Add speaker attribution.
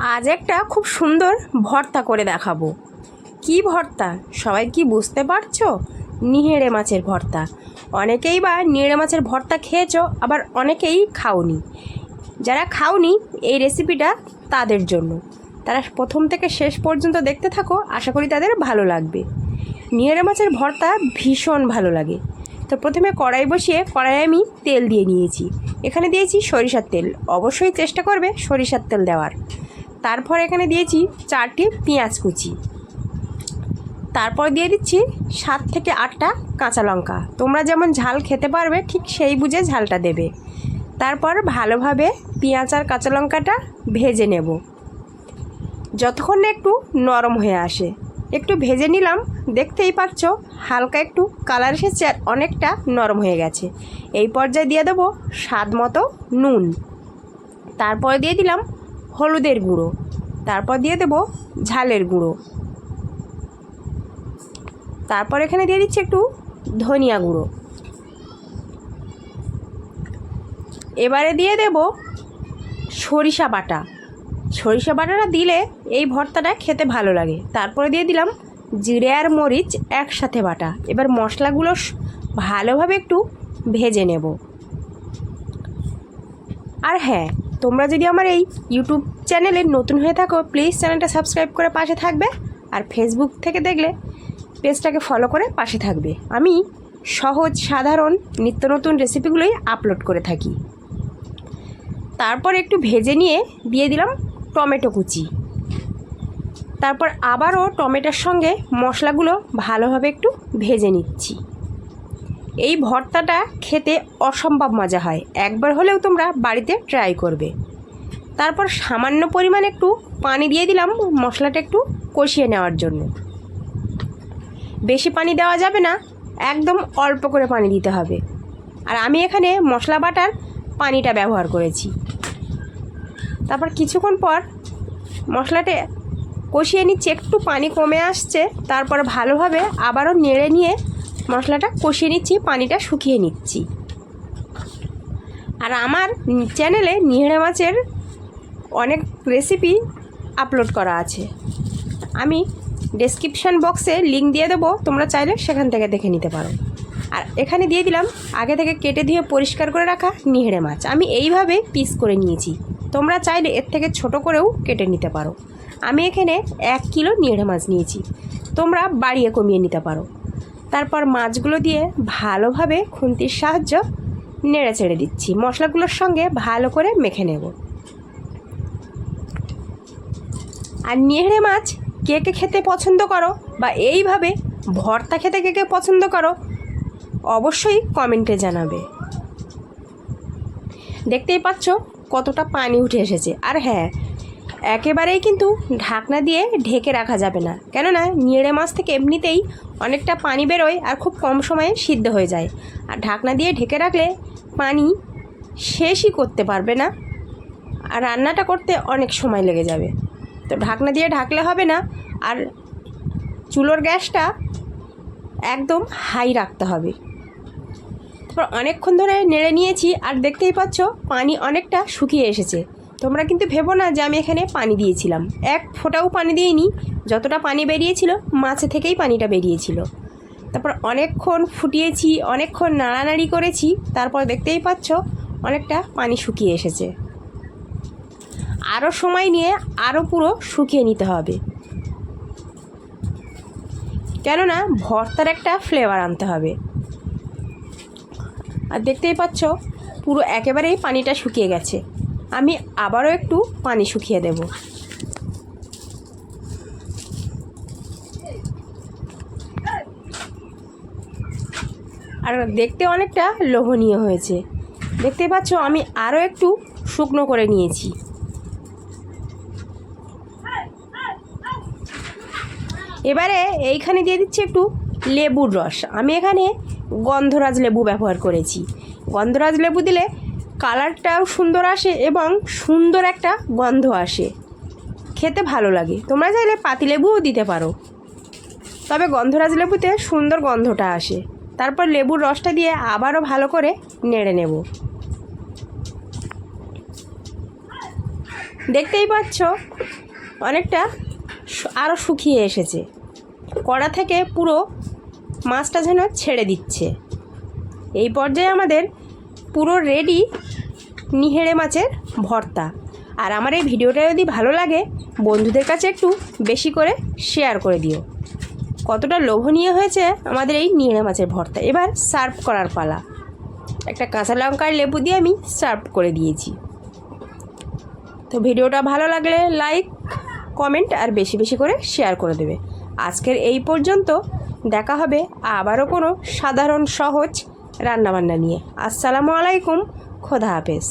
Speaker 1: আজ একটা খুব সুন্দর ভর্তা করে দেখাবো। কি ভর্তা? সবাই কি বুঝতে পারছ? নিহেড়ে মাছের ভর্তা। অনেকেই বা নিহেড়ে মাছের ভর্তা খেয়েছো, আবার অনেকেই খাওনি। যারা খাওনি, এই রেসিপিটা তাদের জন্য। তারা প্রথম থেকে শেষ পর্যন্ত দেখতে থাকো, আশা করি তাদের ভালো লাগবে। নিহেড়ে মাছের ভর্তা ভীষণ ভালো লাগে। তো প্রথমে কড়াই বসিয়ে, কড়াইয়ে আমি তেল দিয়ে নিয়েছি। এখানে দিয়েছি সরিষার তেল। অবশ্যই চেষ্টা করবে সরিষার তেল দেওয়ার। তারপর এখানে দিয়েছি চারটি পেঁয়াজ কুচি। তারপর দিয়ে দিচ্ছি সাত থেকে আটটা কাঁচা লঙ্কা। তোমরা যেমন ঝাল খেতে পারবে, ঠিক সেই বুঝে ঝালটা দেবে। তারপর ভালোভাবে পেঁয়াজ আর কাঁচা লঙ্কাটা ভেজে নেব। যতক্ষণ না একটু নরম হয়ে আসে। একটু ভেজে নিলাম, দেখতেই পাচ্ছ হালকা একটু কালার এসেছে আর অনেকটা নরম হয়ে গেছে। এই পর্যায়ে দিয়ে দেবো স্বাদ মতো নুন। তারপর দিয়ে দিলাম হলুদের গুঁড়ো। তারপর দিয়ে দেবো ঝালের গুঁড়ো। তারপর এখানে দিয়ে দিচ্ছি একটু ধনিয়া গুঁড়ো। এবারে দিয়ে দেব সরিষা বাটা। সরিষা বাটাটা দিলে এই ভর্তাটা খেতে ভালো লাগে। তারপরে দিয়ে দিলাম জিরে আর মরিচ একসাথে বাটা। এবার মশলাগুলো ভালোভাবে একটু ভেজে নেব। আর হ্যাঁ তোমরা যদি আমার এই ইউটিউব চ্যানেলে নতুন হয়ে থাকো প্লিজ চ্যানেলটা সাবস্ক্রাইব করে পাশে থাকবে আর ফেসবুক থেকে দেখলে পেজটাকে ফলো করে পাশে থাকবে। আমি সহজ, সাধারণ, নিত্য নতুন রেসিপিগুলোই আপলোড করে থাকি। তারপর একটু ভেজে নিয়ে দিয়ে দিলাম টমেটো কুচি। তারপর আবারও টমেটোর সঙ্গে মশলাগুলো ভালোভাবে একটু ভেজে নিচ্ছি। এই ভর্তাটা খেতে অসম্ভব মজা হয়। একবার হলেও তোমরা বাড়িতে ট্রাই করবে। তারপর সামান্য পরিমাণ একটু পানি দিয়ে দিলাম মশলাটা একটু কষিয়ে নেওয়ার জন্য। বেশি পানি দেওয়া যাবে না, একদম অল্প করে পানি দিতে হবে। আর আমি এখানে মশলা বাটার পানিটা ব্যবহার করেছি। তারপর কিছুক্ষণ পর মশলাটা কষিয়ে নিচ্ছি, একটু পানি কমে আসছে, তারপর ভালোভাবে আবারও নেড়ে নিয়ে মশলাটা কষিয়ে নিচ্ছি, পানিটা শুকিয়ে নিচ্ছি। আর আমার চ্যানেলে নিহেড়ে মাছের অনেক রেসিপি আপলোড করা আছে। আমি ডেসক্রিপশান বক্সে লিঙ্ক দিয়ে দেবো, তোমরা চাইলে সেখান থেকে দেখে নিতে পারো। আর এখানে দিয়ে দিলাম, আগে থেকে কেটে ধুয়ে পরিষ্কার করে রাখা নিহেড়ে মাছ। আমি এইভাবে পিস করে নিয়েছি। তোমরা চাইলে এর থেকে ছোট করেও কেটে নিতে পারো। আমি এখানে এক কিলো নিহেড়ে মাছ নিয়েছি। তোমরা বাড়িয়ে কমিয়ে নিতে পারো। তারপর মাছগুলো দিয়ে ভালোভাবে খুন্তির সাহায্য নেড়ে ছেড়ে দিচ্ছি। মশলাগুলোর সঙ্গে ভালো করে মেখে নেব। আর নিহেড়ে মাছ কে কে খেতে পছন্দ করো বা এইভাবে ভর্তা খেতে কে কে পছন্দ করো অবশ্যই কমেন্টে জানাবে। দেখতেই পাচ্ছ কতটা পানি উঠে এসেছে। আর হ্যাঁ একেবারেই কিন্তু ঢাকনা দিয়ে ঢেকে রাখা যাবে না। কেননা নিয়েড়ে মাছ থেকে এমনিতেই অনেকটা পানি বেরোয় আর খুব কম সময়ে সিদ্ধ হয়ে যায়। আর ঢাকনা দিয়ে ঢেকে রাখলে পানি শেষই করতে পারবে না আর রান্নাটা করতে অনেক সময় লেগে যাবে। তো ঢাকনা দিয়ে ঢাকলে হবে না আর চুলোর গ্যাসটা একদম হাই রাখতে হবে। তারপর অনেকক্ষণ ধরে নেড়ে নিয়েছি আর দেখতেই পাচ্ছ পানি অনেকটা শুকিয়ে এসেছে। তোমরা কিন্তু ভেবো না যে আমি এখানে পানি দিয়েছিলাম। এক ফোঁটাও পানি দিইনি। যতটা পানি বেরিয়েছিল, মাছে থেকেই পানিটা বেরিয়েছিল। তারপর অনেকক্ষণ ফুটিয়েছি, অনেকক্ষণ নাড়ানাড়ি করেছি, তারপর দেখতেই পাচ্ছ অনেকটা পানি শুকিয়ে এসেছে। আরও সময় নিয়ে আরও পুরো শুকিয়ে নিতে হবে। কেননা ভর্তার একটা ফ্লেভার আনতে হবে। আর দেখতেই পাচ্ছ পুরো একেবারেই পানিটা শুকিয়ে গেছে। আমি আবারও একটু পানি শুকিয়ে দেব। আর দেখতে অনেকটা লোভনীয় হয়েছে। দেখতে পাচ্ছ, আমি আরও একটু শুকনো করে নিয়েছি। এবারে এইখানে দিয়ে দিচ্ছি একটু লেবুর রস। আমি এখানে গন্ধরাজ লেবু ব্যবহার করেছি। গন্ধরাজ লেবু দিলে কালারটাও সুন্দর আসে এবং সুন্দর একটা গন্ধ আসে। খেতে ভালো লাগে। তোমরা চাইলে পাতিলেবুও দিতে পারো। তবে গন্ধরাজ লেবুতে সুন্দর গন্ধটা আসে। তারপর লেবুর রসটা দিয়ে আবারও ভালো করে নেড়ে নেব। দেখতেই পাচ্ছ, অনেকটা আরও শুকিয়ে এসেছে। কড়া থেকে পুরো মাছটা যেন ছেড়ে দিচ্ছে। এই পর্যায়ে আমাদের পুরো রেডি নিহেড়ে মাছের ভর্তা। আর আমার এই ভিডিওটা যদি ভালো লাগে, বন্ধুদের কাছে একটু বেশি করে শেয়ার করে দিও। কতটা লোভনীয় হয়েছে আমাদের এই নিহেড়ে মাছের ভর্তা। এবার সার্ভ করার পালা। একটা কাঁচা লঙ্কার লেবু দিয়ে আমি সার্ভ করে দিয়েছি। তো ভিডিওটা ভালো লাগলে লাইক কমেন্ট আর বেশি বেশি করে শেয়ার করে দেবে। আজকের এই পর্যন্ত দেখা হবে আবারও কোনো সাধারণ সহজ রান্নাবান্না নিয়ে। আসসালামু আলাইকুম খোদা হাফেজ।